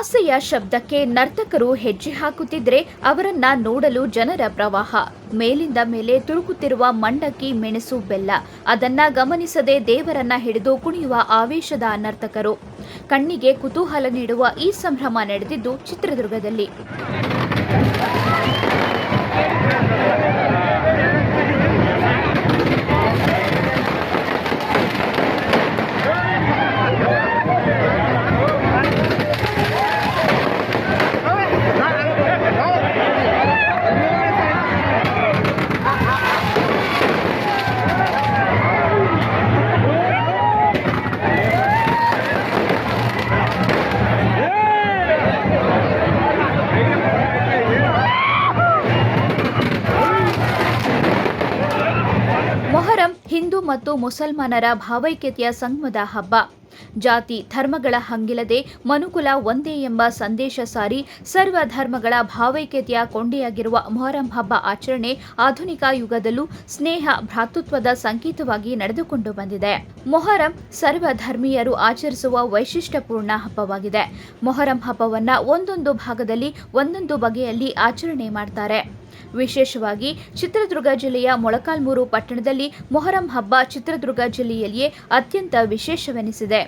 ಹಾಸ್ಯ ಶಬ್ದಕ್ಕೆ ನರ್ತಕರು ಹೆಜ್ಜೆ ಹಾಕುತ್ತಿದ್ರೆ ಅವರನ್ನ ನೋಡಲು ಜನರ ಪ್ರವಾಹ. ಮೇಲಿಂದ ಮೇಲೆ ತುರುಕುತ್ತಿರುವ ಮಂಡಕ್ಕಿ ಮೆಣಸು ಬೆಲ್ಲ. ಅದನ್ನ ಗಮನಿಸದೆ ದೇವರನ್ನ ಹಿಡಿದು ಕುಣಿಯುವ ಆವೇಶದ ನರ್ತಕರು. ಕಣ್ಣಿಗೆ ಕುತೂಹಲ ನೀಡುವ ಈ ಸಂಭ್ರಮ ನಡೆದಿದ್ದು ಚಿತ್ರದುರ್ಗದಲ್ಲಿ. ಮತ್ತು ಮುಸಲ್ಮಾನರ ಭಾವೈಕ್ಯತೆಯ ಸಂಗಮದ ಹಬ್ಬ. ಜಾತಿ, ಧರ್ಮಗಳ ಹಂಗಿಲ್ಲದೆ ಮನುಕುಲ ಒಂದೇ ಎಂಬ ಸಂದೇಶ ಸಾರಿ ಸರ್ವ ಧರ್ಮಗಳ ಭಾವೈಕ್ಯತೆಯ ಕೊಂಡಿಯಾಗಿರುವ ಮೊಹರಂ ಹಬ್ಬ ಆಚರಣೆ ಆಧುನಿಕ ಯುಗದಲ್ಲೂ ಸ್ನೇಹ, ಭ್ರಾತೃತ್ವದ ಸಂಕೇತವಾಗಿ ನಡೆದುಕೊಂಡು ಬಂದಿದೆ. ಮೊಹರಂ ಸರ್ವ ಧರ್ಮೀಯರು ಆಚರಿಸುವ ವೈಶಿಷ್ಟ್ಯಪೂರ್ಣ ಹಬ್ಬವಾಗಿದೆ. ಮೊಹರಂ ಹಬ್ಬವನ್ನ ಒಂದೊಂದು ಭಾಗದಲ್ಲಿ ಒಂದೊಂದು ಬಗೆಯಲ್ಲಿ ಆಚರಣೆ ಮಾಡ್ತಾರೆ. ವಿಶೇಷವಾಗಿ ಚಿತ್ರದುರ್ಗ ಜಿಲ್ಲೆಯ ಮೊಳಕಾಲ್ಮೂರು ಪಟ್ಟಣದಲ್ಲಿ ಮೊಹರಂ ಹಬ್ಬ ಚಿತ್ರದುರ್ಗ ಜಿಲ್ಲೆಯಲ್ಲಿಯೇ ಅತ್ಯಂತ ವಿಶೇಷವೆನಿಸಿದೆ.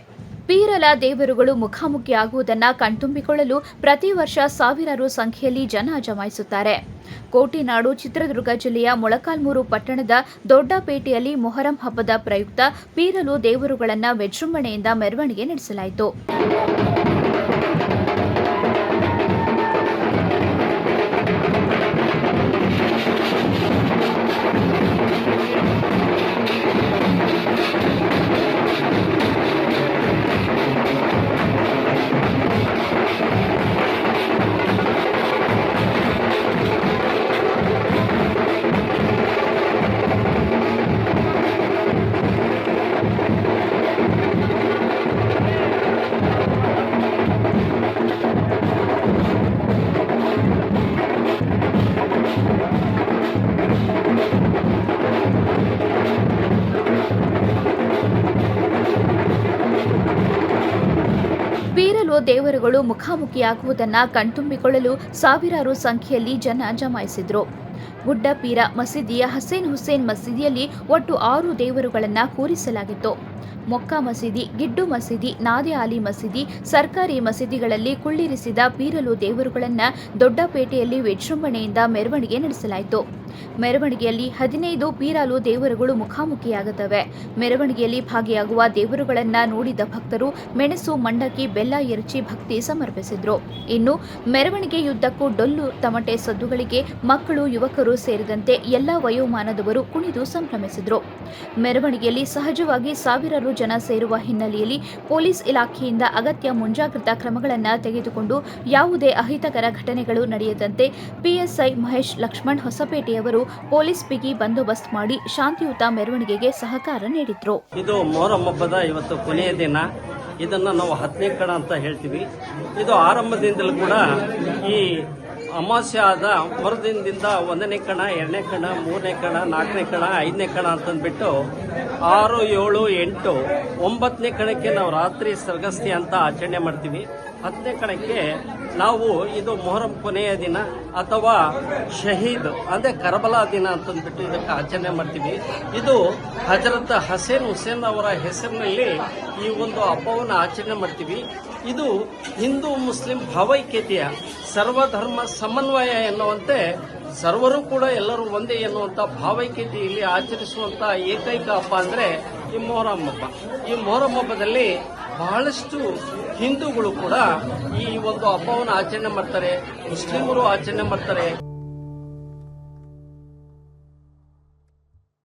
ಪೀರಲ ದೇವರುಗಳು ಮುಖಾಮುಖಿ ಆಗುವುದನ್ನು ಕಣ್ತುಂಬಿಕೊಳ್ಳಲು ಪ್ರತಿ ವರ್ಷ ಸಾವಿರಾರು ಸಂಖ್ಯೆಯಲ್ಲಿ ಜನ ಜಮಾಯಿಸುತ್ತಾರೆ. ಕೋಟಿನಾಡು ಚಿತ್ರದುರ್ಗ ಜಿಲ್ಲೆಯ ಮೊಳಕಾಲ್ಮೂರು ಪಟ್ಟಣದ ದೊಡ್ಡಪೇಟೆಯಲ್ಲಿ ಮೊಹರಂ ಹಬ್ಬದ ಪ್ರಯುಕ್ತ ಪೀರಲು ದೇವರುಗಳನ್ನು ವಿಜೃಂಭಣೆಯಿಂದ ಮೆರವಣಿಗೆ ನಡೆಸಲಾಯಿತು. ದೇವರುಗಳು ಮುಖಾಮುಖಿಯಾಗುವುದನ್ನು ಕಣ್ತುಂಬಿಕೊಳ್ಳಲು ಸಾವಿರಾರು ಸಂಖ್ಯೆಯಲ್ಲಿ ಜನ ಜಮಾಯಿಸಿದ್ರು. ಗುಡ್ಡಪೀರ ಮಸೀದಿಯ ಹಸೇನ್ ಹುಸೇನ್ ಮಸೀದಿಯಲ್ಲಿ ಒಟ್ಟು ಆರು ದೇವರುಗಳನ್ನು ಕೂರಿಸಲಾಗಿತ್ತು. ಮೊಕ್ಕ ಮಸೀದಿ, ಗಿಡ್ಡು ಮಸೀದಿ, ನಾದೆ ಆಲಿ ಮಸೀದಿ, ಸರ್ಕಾರಿ ಮಸೀದಿಗಳಲ್ಲಿ ಕುಳ್ಳಿರಿಸಿದ ಪೀರಲು ದೇವರುಗಳನ್ನು ದೊಡ್ಡಪೇಟೆಯಲ್ಲಿ ವಿಜೃಂಭಣೆಯಿಂದ ಮೆರವಣಿಗೆ ನಡೆಸಲಾಯಿತು. ಮೆರವಣಿಗೆಯಲ್ಲಿ ಹದಿನೈದು ಪೀರಾಲು ದೇವರುಗಳು ಮುಖಾಮುಖಿಯಾಗುತ್ತವೆ. ಮೆರವಣಿಗೆಯಲ್ಲಿ ಭಾಗಿಯಾಗುವ ದೇವರುಗಳನ್ನ ನೋಡಿದ ಭಕ್ತರು ಮೆಣಸು ಮಂಡಕ್ಕಿ ಬೆಲ್ಲ ಎರಚಿ ಭಕ್ತಿ ಸಮರ್ಪಿಸಿದ್ರು. ಇನ್ನು ಮೆರವಣಿಗೆಯುದ್ದಕ್ಕೂ ಡೊಳ್ಳು ತಮಟೆ ಸದ್ದುಗಳಿಗೆ ಮಕ್ಕಳು ಯುವಕರು ಸೇರಿದಂತೆ ಎಲ್ಲ ವಯೋಮಾನದವರು ಕುಣಿದು ಸಂಭ್ರಮಿಸಿದರು. ಮೆರವಣಿಗೆಯಲ್ಲಿ ಸಹಜವಾಗಿ ಸಾವಿರಾರು ಜನ ಸೇರುವ ಹಿನ್ನೆಲೆಯಲ್ಲಿ ಪೊಲೀಸ್ ಇಲಾಖೆಯಿಂದ ಅಗತ್ಯ ಮುಂಜಾಗ್ರತಾ ಕ್ರಮಗಳನ್ನು ತೆಗೆದುಕೊಂಡು ಯಾವುದೇ ಅಹಿತಕರ ಘಟನೆಗಳು ನಡೆಯದಂತೆ ಪಿಎಸ್ಐ ಮಹೇಶ್ ಲಕ್ಷ್ಮಣ್ ಹೊಸಪೇಟೆಯವರು ಪೊಲೀಸ್ ಬಿಗಿ ಬಂದೋಬಸ್ತ್ ಮಾಡಿ ಶಾಂತಿಯುತ ಮೆರವಣಿಗೆಗೆ ಸಹಕಾರ ನೀಡಿದ್ರು. ಇದು ಮೊಹರಂ ಹಬ್ಬದ ಇವತ್ತು ಕೊನೆಯ ದಿನ. ಇದನ್ನು ನಾವು ಹತ್ತನೇ ಕಡ ಅಂತ ಹೇಳ್ತೀವಿ. ಇದು ಆರಂಭದಿಂದಲೂ ಕೂಡ ಈ ಅಮಾವಾಸ್ಯೆ ಆದ ಮರುದಿನದಿಂದ ಒಂದನೇ ಕಣ, ಎರಡನೇ ಕಣ, ಮೂರನೇ ಕಣ, ನಾಲ್ಕನೇ ಕಣ, ಐದನೇ ಕಣ ಅಂತಂದ್ಬಿಟ್ಟು ಆರು, ಏಳು, ಎಂಟು, ಒಂಬತ್ತನೇ ಕಣಕ್ಕೆ ನಾವು ರಾತ್ರಿ ಸರ್ಗಸ್ತಿ ಅಂತ ಆಚರಣೆ ಮಾಡ್ತೀವಿ. ಹತ್ತನೇ ಕಣಕ್ಕೆ ನಾವು ಇದು ಮೊಹರಂ ಕೊನೆಯ ದಿನ ಅಥವಾ ಶಹೀದ್, ಅಂದ್ರೆ ಕರಬಲಾ ದಿನ ಅಂತಂದ್ಬಿಟ್ಟು ಇದಕ್ಕೆ ಆಚರಣೆ ಮಾಡ್ತೀವಿ. ಇದು ಹಜರತ್ ಹಸೇನ್ ಹುಸೇನ್ ಅವರ ಹೆಸರಿನಲ್ಲಿ ಈ ಒಂದು ಹಬ್ಬವನ್ನು ಆಚರಣೆ ಮಾಡ್ತೀವಿ. ಇದು ಹಿಂದೂ ಮುಸ್ಲಿಂ ಭಾವೈಕ್ಯತೆಯ ಸರ್ವಧರ್ಮ ಸಮನ್ವಯ ಎನ್ನುವಂತೆ ಸರ್ವರು ಕೂಡ ಎಲ್ಲರೂ ಒಂದೇ ಎನ್ನುವಂತ ಭಾವೈಕ್ಯತೆಯಲ್ಲಿ ಆಚರಿಸುವಂತ ಏಕೈಕ ಹಬ್ಬ ಅಂದ್ರೆ ಈ ಮೊಹರಂ ಹಬ್ಬ. ಈ ಮೊಹರಂ ಹಬ್ಬದಲ್ಲಿ ಬಹಳಷ್ಟು ಹಿಂದೂಗಳು ಕೂಡ ಈ ಒಂದು ಹಬ್ಬವನ್ನು ಆಚರಣೆ ಮಾಡ್ತಾರೆ. ಮುಸ್ಲಿಮರು ಆಚರಣೆ ಮಾಡ್ತಾರೆ.